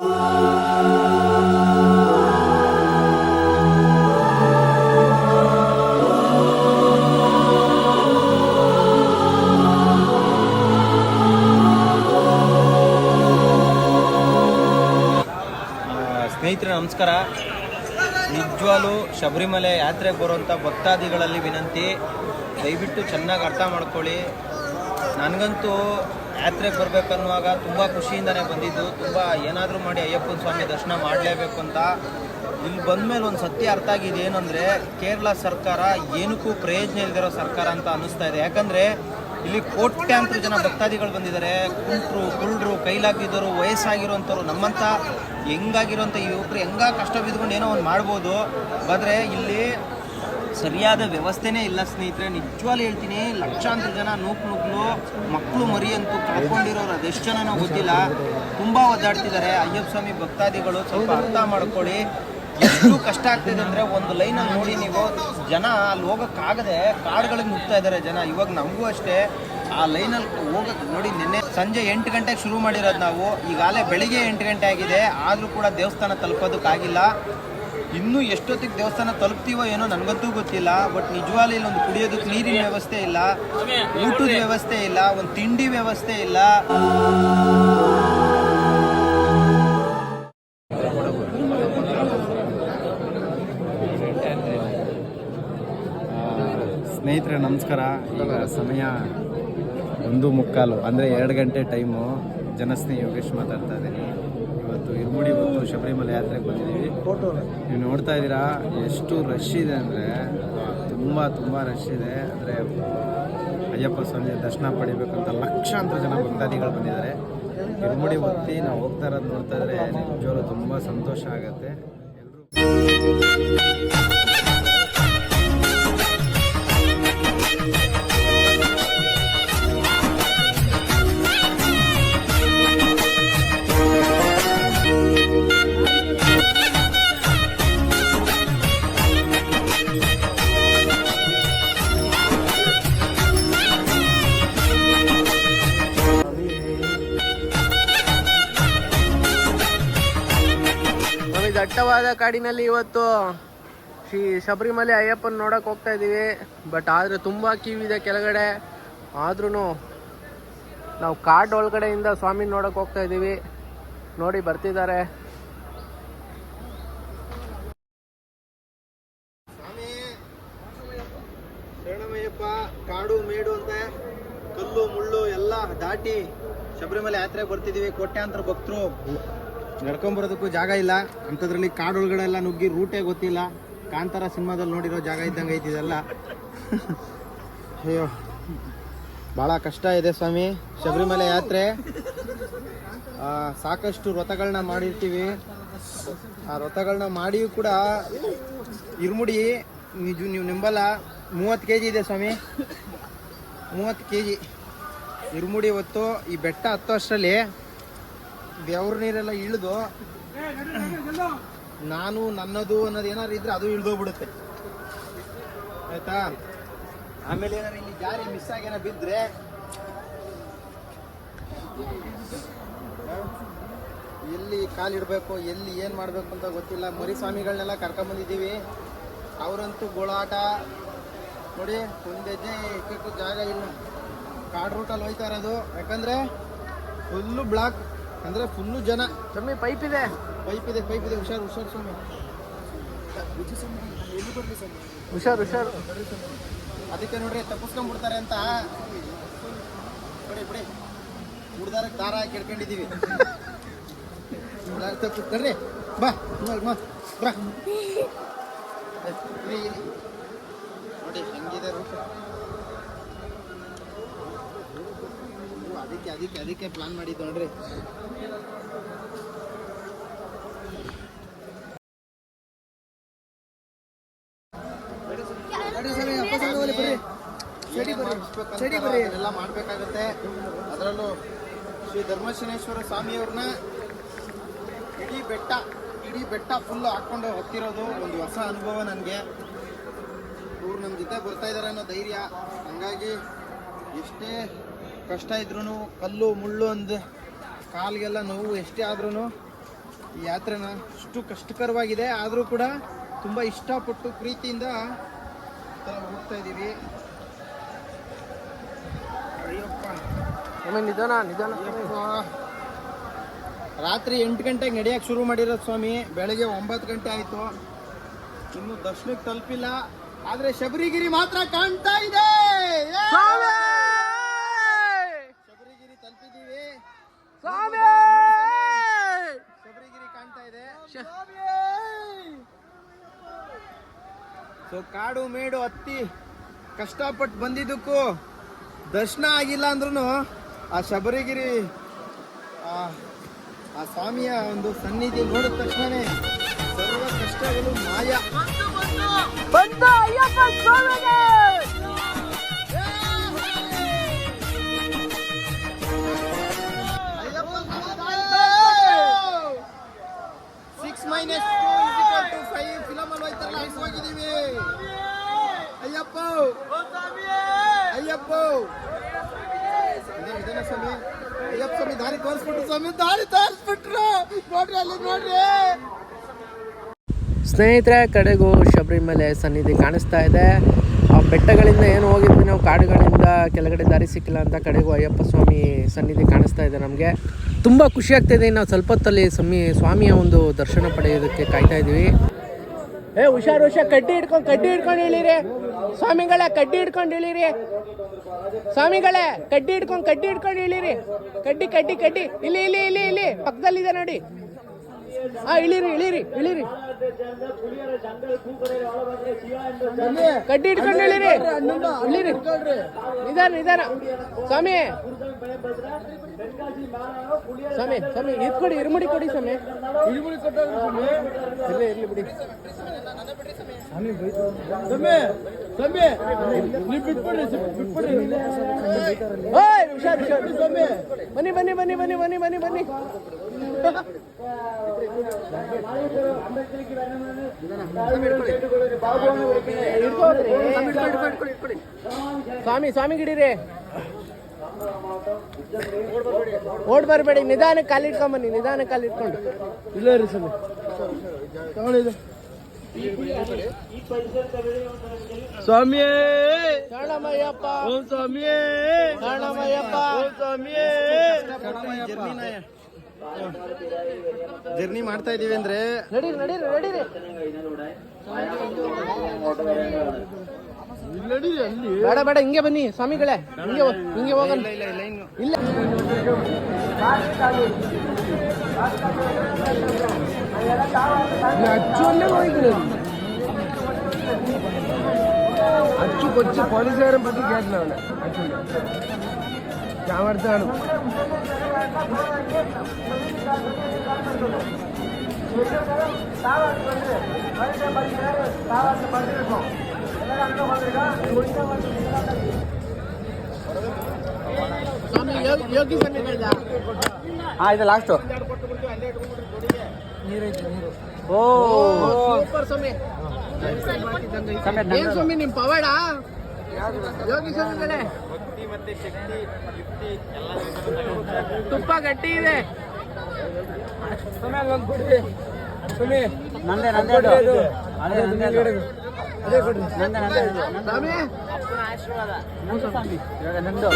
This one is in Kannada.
ಸ್ನೇಹಿತರೆ ನಮಸ್ಕಾರ. ನಿಜವಾಲು ಶಬರಿಮಲೆ ಯಾತ್ರೆಗೆ ಬರುವಂಥ ಭಕ್ತಾದಿಗಳಲ್ಲಿ ವಿನಂತಿ. ದಯವಿಟ್ಟು ಚೆನ್ನಾಗಿ ಅರ್ಥ ಮಾಡ್ಕೊಳ್ಳಿ. ನನಗಂತೂ ಯಾತ್ರೆಗೆ ಬರ್ಬೇಕನ್ನುವಾಗ ತುಂಬ ಖುಷಿಯಿಂದನೇ ಬಂದಿದ್ದು. ತುಂಬ ಏನಾದರೂ ಮಾಡಿ ಅಯ್ಯಪ್ಪನ ಸ್ವಾಮಿ ದರ್ಶನ ಮಾಡಲೇಬೇಕು ಅಂತ. ಇಲ್ಲಿ ಬಂದಮೇಲೆ ಒಂದು ಸತ್ಯ ಅರ್ಥ ಆಗಿದೆ ಏನಂದರೆ, ಕೇರಳ ಸರ್ಕಾರ ಏನಕ್ಕೂ ಪ್ರಯೋಜನ ಇಲ್ದಿರೋ ಸರ್ಕಾರ ಅಂತ ಅನ್ನಿಸ್ತಾ ಇದೆ. ಯಾಕಂದರೆ, ಇಲ್ಲಿ ಕೋಟ್ಯಾಂತರ ಜನ ಭಕ್ತಾದಿಗಳು ಬಂದಿದ್ದಾರೆ. ಕುಂಟ್ರು, ಕುರುಡ್ರು ಕೈಲಾಗಿದ್ದರು ವಯಸ್ಸಾಗಿರುವಂಥವ್ರು, ನಮ್ಮಂಥ ಹೆಂಗಾಗಿರುವಂಥ ಯುವಕರು, ಹೆಂಗ ಕಷ್ಟ ಬಿದ್ಕೊಂಡು ಏನೋ ಒಂದು ಮಾಡ್ಬೋದು. ಆದರೆ ಇಲ್ಲಿ ಸರಿಯಾದ ವ್ಯವಸ್ಥೆನೇ ಇಲ್ಲ ಸ್ನೇಹಿತರೆ. ನಿಜವಾಗ್ಲೂ ಹೇಳ್ತೀನಿ, ಲಕ್ಷಾಂತರ ಜನ ನೂಕು ನೂಕ್ಲು ಮಕ್ಕಳು ಮರಿ ಅಂತೂ ಕಳ್ಕೊಂಡಿರೋರು ಅದೆಷ್ಟು ಜನನೋ ಗೊತ್ತಿಲ್ಲ. ತುಂಬ ಒದ್ದಾಡ್ತಿದ್ದಾರೆ. ಅಯ್ಯಪ್ಪ ಸ್ವಾಮಿ ಭಕ್ತಾದಿಗಳು, ಸ್ವಲ್ಪ ಅರ್ಥ ಮಾಡ್ಕೊಳ್ಳಿ. ಎಷ್ಟು ಕಷ್ಟ ಆಗ್ತಿದೆ ಅಂದರೆ ಒಂದು ಲೈನಲ್ಲಿ ನೋಡಿ ನೀವು, ಜನ ಅಲ್ಲಿ ಹೋಗೋಕ್ಕಾಗದೆ ಕಾಡುಗಳಿಗೆ ನುಗ್ತಾ ಇದ್ದಾರೆ ಜನ. ಇವಾಗ ನಮಗೂ ಅಷ್ಟೇ. ಆ ಲೈನಲ್ಲಿ ಹೋಗಕ್ಕೆ ನೋಡಿ ನಿನ್ನೆ ಸಂಜೆ ಎಂಟು ಗಂಟೆಗೆ ಶುರು ಮಾಡಿರೋದು ನಾವು. ಈಗಾಗಲೇ ಬೆಳಿಗ್ಗೆ ಎಂಟು ಗಂಟೆ ಆಗಿದೆ. ಆದರೂ ಕೂಡ ದೇವಸ್ಥಾನ ತಲುಪೋದಕ್ಕಾಗಿಲ್ಲ. ಇನ್ನೂ ಎಷ್ಟೊತ್ತಿಗೆ ದೇವಸ್ಥಾನ ತಲುಪ್ತೀವೋ ಏನೋ ನನಗಂತೂ ಗೊತ್ತಿಲ್ಲ ಬಟ್ ನಿಜವಾಗ್ಲೂ ಇಲ್ಲೊಂದು ಕುಡಿಯೋದಕ್ಕೆ ನೀರಿನ ವ್ಯವಸ್ಥೆ ಇಲ್ಲ ಊಟದ ವ್ಯವಸ್ಥೆ ಇಲ್ಲ ಒಂದು ತಿಂಡಿ ವ್ಯವಸ್ಥೆ ಇಲ್ಲ. ಸ್ನೇಹಿತರೆ ನಮಸ್ಕಾರ. ಈಗ ಸಮಯ ಒಂದು ಮುಕ್ಕಾಲು ಅಂದರೆ ಎರಡು ಗಂಟೆ ಟೈಮು. ಜನಸ್ನೇಹಿ ಯೋಗೇಶ್ ಮಾತಾಡ್ತಾ ಇದ್ದೀನಿ. ಇವತ್ತು ಇರುಮುಡಿ ಮತ್ತು ಶಬರಿಮಲೆ ಯಾತ್ರೆಗೆ ಬಂದಿದ್ದೀವಿ. ನೀವು ನೋಡ್ತಾ ಇದ್ದೀರಾ ಎಷ್ಟು ರಶ್ ಇದೆ ಅಂದರೆ, ತುಂಬ ತುಂಬ ರಶ್ ಇದೆ. ಅಂದರೆ, ಅಯ್ಯಪ್ಪ ಸ್ವಾಮಿ ದರ್ಶನ ಪಡಿಬೇಕಂತ ಲಕ್ಷಾಂತರ ಜನ ಭಕ್ತಾದಿಗಳು ಬಂದಿದ್ದಾರೆ. ಇರುಮುಡಿ ಹೊತ್ತಿ ನಾವು ಹೋಗ್ತಾ ಇರೋದು ನೋಡ್ತಾ ಇದ್ರೆ ನಿಜವರು ತುಂಬ ಸಂತೋಷ ಆಗುತ್ತೆ. ಎಲ್ಲರೂ ಕಾಡಿನಲ್ಲಿ ಇವತ್ತು ಶ್ರೀ ಶಬರಿಮಲೆ ಅಯ್ಯಪ್ಪನ ನೋಡಕ್ ಹೋಗ್ತಾ ಇದೀವಿ. ಬಟ್ ಆದ್ರೆ ತುಂಬಾ ಇದೆ ಕೆಳಗಡೆ. ಆದ್ರೂ ನಾವು ಕಾಡ್ ಒಳಗಡೆಯಿಂದ ಸ್ವಾಮಿ ನೋಡಕ್ ಹೋಗ್ತಾ ಇದೀವಿ. ನೋಡಿ ಬರ್ತಿದ್ದಾರೆ. ಶರಣಮಯ್ಯಪ್ಪ, ಕಾಡು, ಮೇಡು ಅಂತ ಕಲ್ಲು, ಮುಳ್ಳು ಎಲ್ಲ ದಾಟಿ ಶಬರಿಮಲೆ ಯಾತ್ರೆಗೆ ಬರ್ತಿದೀವಿ. ಕೋಟ್ಯಾಂತರ ಭಕ್ತರು. ನಡ್ಕೊಂಬರೋದಕ್ಕೂ ಜಾಗ ಇಲ್ಲ. ಅಂಥದ್ರಲ್ಲಿ ಕಾಡೊಳಗಡೆ ಎಲ್ಲ ನುಗ್ಗಿ ರೂಟೇ ಗೊತ್ತಿಲ್ಲ. ಕಾಂತಾರ ಸಿನಿಮಾದಲ್ಲಿ ನೋಡಿರೋ ಜಾಗ ಇದ್ದಂಗೆ ಐತಿದೆಲ್ಲ ಅಯ್ಯೋ ಭಾಳ ಕಷ್ಟ ಇದೆ ಸ್ವಾಮಿ. ಶಬರಿಮಲೆ ಯಾತ್ರೆ. ಸಾಕಷ್ಟು ವ್ರತಗಳನ್ನ ಮಾಡಿರ್ತೀವಿ. ಆ ವ್ರತಗಳನ್ನ ಮಾಡಿಯೂ ಕೂಡ ಇರ್ಮುಡಿ, ನಿಜ ನೀವು ನಿಂಬಲ್ಲ. ಮೂವತ್ತು ಕೆ ಜಿ ಇದೆ ಸ್ವಾಮಿ. ಮೂವತ್ತು ಕೆ ಜಿ ಇರ್ಮುಡಿ ಹೊತ್ತು ಈ ಬೆಟ್ಟ ಹತ್ತೋ ಅಷ್ಟರಲ್ಲಿ ಬೆವ್ರ ನೀರೆಲ್ಲ ಇಳಿದು, ನಾನು ನನ್ನದು ಅನ್ನೋದು ಏನಾದ್ರು ಇದ್ರೆ ಅದು ಇಳ್ದೋಗ್ಬಿಡುತ್ತೆ. ಆಯ್ತಾ? ಆಮೇಲೆ ಏನಾರು ಇಲ್ಲಿ ಜಾರಿ ಮಿಸ್ ಆಗಿ ಏನೋ ಬಿದ್ದರೆ ಎಲ್ಲಿ ಕಾಲಿಡಬೇಕು ಎಲ್ಲಿ ಏನು ಮಾಡಬೇಕು ಅಂತ ಗೊತ್ತಿಲ್ಲ. ಮರಿ ಸ್ವಾಮಿಗಳನ್ನೆಲ್ಲ ಕರ್ಕೊಂಬಂದಿದ್ದೀವಿ ಅವರಂತೂ ಗೋಳಾಟ. ನೋಡಿ, ಒಂದು ಹೆಜ್ಜೆ ಜಾಗ ಇಲ್ಲ ಕಾಡು ರೂಟಲ್ಲಿ ಹೋಯ್ತಾ ಇರೋದು. ಯಾಕಂದರೆ ಫುಲ್ಲು ಬ್ಲಾಕ್ ಅಂದರೆ ಫುಲ್ಲು ಜನ. ಸ್ವಾಮಿ ಪೈಪ್ ಇದೆ. ಪೈಪ್ ಇದೆ ಪೈಪ್ ಇದೆ. ಹುಷಾರು ಹುಷಾರು ಸ್ವಾಮಿ. ಹುಷಾರು ಹುಷಾರು. ಅದಕ್ಕೆ ನೋಡ್ರಿ ತಪ್ಪಿಸ್ಕೊಂಡ್ಬಿಡ್ತಾರೆ ಅಂತ. ಬಿಡಿ ಬಿಡಿ ಹುಡ್ದಾರಕ್ಕೆ ದಾರ ಹಾಕಿ ಹಿಡ್ಕೊಂಡಿದ್ದೀವಿ ತಪ್ಪಿಸ್ತಾರ್ರಿ ಬಾ ಬಾ ಬಾ. ನೋಡಿ ಹೆಂಗಿದೆ ರೂಟ್ ಅದಕ್ಕೆ ಅದಕ್ಕೆ ಅದಕ್ಕೆ ಪ್ಲಾನ್ ಮಾಡಿದ್ದು ನೋಡ್ರಿ. ಎಲ್ಲ ಮಾಡಬೇಕಾಗುತ್ತೆ. ಅದರಲ್ಲೂ ಶ್ರೀ ಧರ್ಮಶನೇಶ್ವರ ಸ್ವಾಮಿಯವ್ರನ್ನ ಇಡೀ ಬೆಟ್ಟ ಇಡೀ ಬೆಟ್ಟ ಫುಲ್ ಹಾಕೊಂಡು ಹೋಗ್ತಿರೋದು ಒಂದು ಹೊಸ ಅನುಭವ ನನಗೆ. ಇವ್ರು ನಮ್ಮ ಜೊತೆ ಬರ್ತಾ ಇದ್ದಾರೆ ಅನ್ನೋ ಧೈರ್ಯ. ಹಂಗಾಗಿ ಎಷ್ಟೇ ಕಷ್ಟ ಇದ್ರೂ ಕಲ್ಲು ಮುಳ್ಳು ಅಂದು ಕಾಲಿಗೆಲ್ಲ ನೋವು ಎಷ್ಟೇ ಆದ್ರೂ ಈ ಯಾತ್ರೆನ ಅಷ್ಟು ಕಷ್ಟಕರವಾಗಿದೆ. ಆದರೂ ಕೂಡ ತುಂಬ ಇಷ್ಟಪಟ್ಟು ಪ್ರೀತಿಯಿಂದ ಹೋಗ್ತಾ ಇದ್ದೀವಿ ನಿಧಾನ ನಿಧಾನ. ರಾತ್ರಿ ಎಂಟು ಗಂಟೆಗೆ ನಡೆಯೋಕೆ ಶುರು ಮಾಡಿರೋದು ಸ್ವಾಮಿ. ಬೆಳಗ್ಗೆ ಒಂಬತ್ತು ಗಂಟೆ ಆಯಿತು. ಇನ್ನು ದರ್ಶನಕ್ಕೆ ತಲುಪಿಲ್ಲ. ಆದರೆ ಶಬರಿಗಿರಿ ಮಾತ್ರ ಕಾಣ್ತಾ ಇದೆ ಯೇ! ಸ್ವಾಮಿ ಶಬರಿಗಿರಿ ತಲುಪಿದ್ದೀವಿ ಸ್ವಾಮಿ ಶಬರಿಗಿರಿ ಕಾಣ್ತಾ ಇದೆ ಸೊ ಕಾಡು ಮೇಡು ಹತ್ತಿ ಕಷ್ಟಪಟ್ಟು ಬಂದಿದ್ದಕ್ಕೂ ದರ್ಶನ ಆಗಿಲ್ಲ ಅಂದ್ರೂ ಆ ಶಬರಿಗಿರಿ, ಆ ಆ ಸ್ವಾಮಿಯ ಒಂದು ಸನ್ನಿಧಿ ನೋಡಿದ ತಕ್ಷಣನೇ ಸರ್ವ ಕಷ್ಟಗಳು ಮಾಯ. ಸ್ನೇಹಿತರೆ ಕಡೆಗೂ ಶಬರಿಮಲೆ ಸನ್ನಿಧಿ ಕಾಣಿಸ್ತಾ ಇದೆ. ಆ ಬೆಟ್ಟಗಳಿಂದ ಏನು ಹೋಗಿದ್ವಿ ನಾವು? ಕಾಡುಗಳಿಂದ ಕೆಳಗಡೆ ದಾರಿ ಸಿಕ್ಕಿಲ್ಲ ಅಂತ ಕಡೆಗೂ ಅಯ್ಯಪ್ಪ ಸ್ವಾಮಿ ಸನ್ನಿಧಿ ಕಾಣಿಸ್ತಾ ಇದೆ ನಮಗೆ. ತುಂಬ ಖುಷಿ ಆಗ್ತಿದೆ ನಾವು ಸ್ವಲ್ಪ ಹೊತ್ತಲ್ಲಿ ಸ್ವಾಮಿ ಸ್ವಾಮಿಯ ಒಂದು ದರ್ಶನ ಪಡೆಯೋದಕ್ಕೆ ಕಾಯ್ತಾ ಇದ್ದೀವಿ ಏ ಹುಷಾರು ಹುಷಾರ್ ಕಡ್ಡಿ ಹಿಡ್ಕೊಂಡು ಕಡ್ಡಿ ಹಿಡ್ಕೊಂಡು ಇಳಿರಿ. ಸ್ವಾಮಿಗಳೇ ಕಡ್ಡಿ ಹಿಡ್ಕೊಂಡು ಇಳಿರಿ. ಸ್ವಾಮಿಗಳೇ ಕಡ್ಡಿ ಹಿಡ್ಕೊಂಡು ಕಡ್ಡಿ ಹಿಡ್ಕೊಂಡು ಇಳಿರಿ. ಕಡ್ಡಿ ಕಡ್ಡಿ ಕಡ್ಡಿ. ಇಲ್ಲಿ ಇಲ್ಲಿ ಇಲ್ಲಿ ಇಲ್ಲಿ. ಪಕ್ಕದಲ್ಲಿದೆ ನೋಡಿ. ಹಾ ಇಳಿರಿ ಇಳಿರಿ ಇಳಿರಿ. ಕಡ್ಡಿ ಹಿಡ್ಕೊಂಡು ಇಳಿರಿ. ಇಳಿರಿ. ನಿಧಾನ ನಿಧಾನ. ಸ್ವಾಮಿ. ಸ್ವಾಮಿ ಸ್ವಾಮಿ ಇದು ಕೊಡಿ ಇರುಮುಡಿ ಕೊಡಿ ಸ್ವಾಮಿ. ಇರ್ಲಿ ಇರ್ಲಿ ಬಿಡಿ. ಓಯ್ ಹುಷಾರ್ ಹುಷಾರ್. ಬನ್ನಿ ಬನ್ನಿ ಬನ್ನಿ ಬನ್ನಿ ಬನ್ನಿ ಬನ್ನಿ ಬನ್ನಿ. ಸ್ವಾಮಿ ಸ್ವಾಮಿ ಗಿಡಿರಿ ಓಡ್ ಬರಬೇಡಿ ನಿಧಾನಕ್ಕೆ ಕಾಲಿಟ್ಕೊಂಡ್ ಬನ್ನಿ ನಿಧಾನಕ್ಕೆ ಕಾಲಿಟ್ಕೊಂಡು ಇಲ್ಲ ರೀ ಸ್ವಾಮಿ ಸ್ವಾಮಿ ಶರಣಮಯ್ಯಪ್ಪ ಸ್ವಾಮಿ ಶರಣಮಯ್ಯಪ್ಪ ಜರ್ನಿ ಮಾಡ್ತಾ ಇದೀವಿ ಅಂದ್ರೆ ನಡೀರಿ ನಡೀರಿ ನಡೀರಿ ಬೇಡ ಬೇಡ ಹಿಂಗೆ ಬನ್ನಿ ಸ್ವಾಮಿಗಳೇ ಹಿಂಗೆ ಹೋ- ಹಿಂಗೆ ಹೋಗೋಣ ಇಲ್ಲ ಇಲ್ಲ ಇನ್ನು ಇಲ್ಲ അച്ചുവല്ലേ പോയിക്കുന്നത് അച്ചു കൊച്ചു പോലീസുകാരൻ പറ്റി കേട്ടില്ല അച്ഛൻ്റെ ഞാൻ അടുത്താണ് ಸ್ವಾಮಿ ಯೋಗಿ ಯೋಗಿ ಸನ್ನಿಧಿದ ಹಾ ಇದು ಲಾಸ್ಟು ಓ. ಸೂಪರ್ ಸ್ವಾಮಿ. ಏನ್ ಸ್ವಾಮಿ ನಿಮ್ ಪವಾಡ? ಯೋಗಿ ಭಕ್ತಿ ಮತ್ತೆ ಶಕ್ತಿ ಯುಕ್ತಿ ತುಪ್ಪ ಗಟ್ಟಿ ಇದೆ. ನಂದೇ ನಂದೇ ಅದೇ. ನಂದೇ ನಂದೇ ನಂದೇ ಸ್ವಾಮಿ. ಇವಾಗ ನಂದು.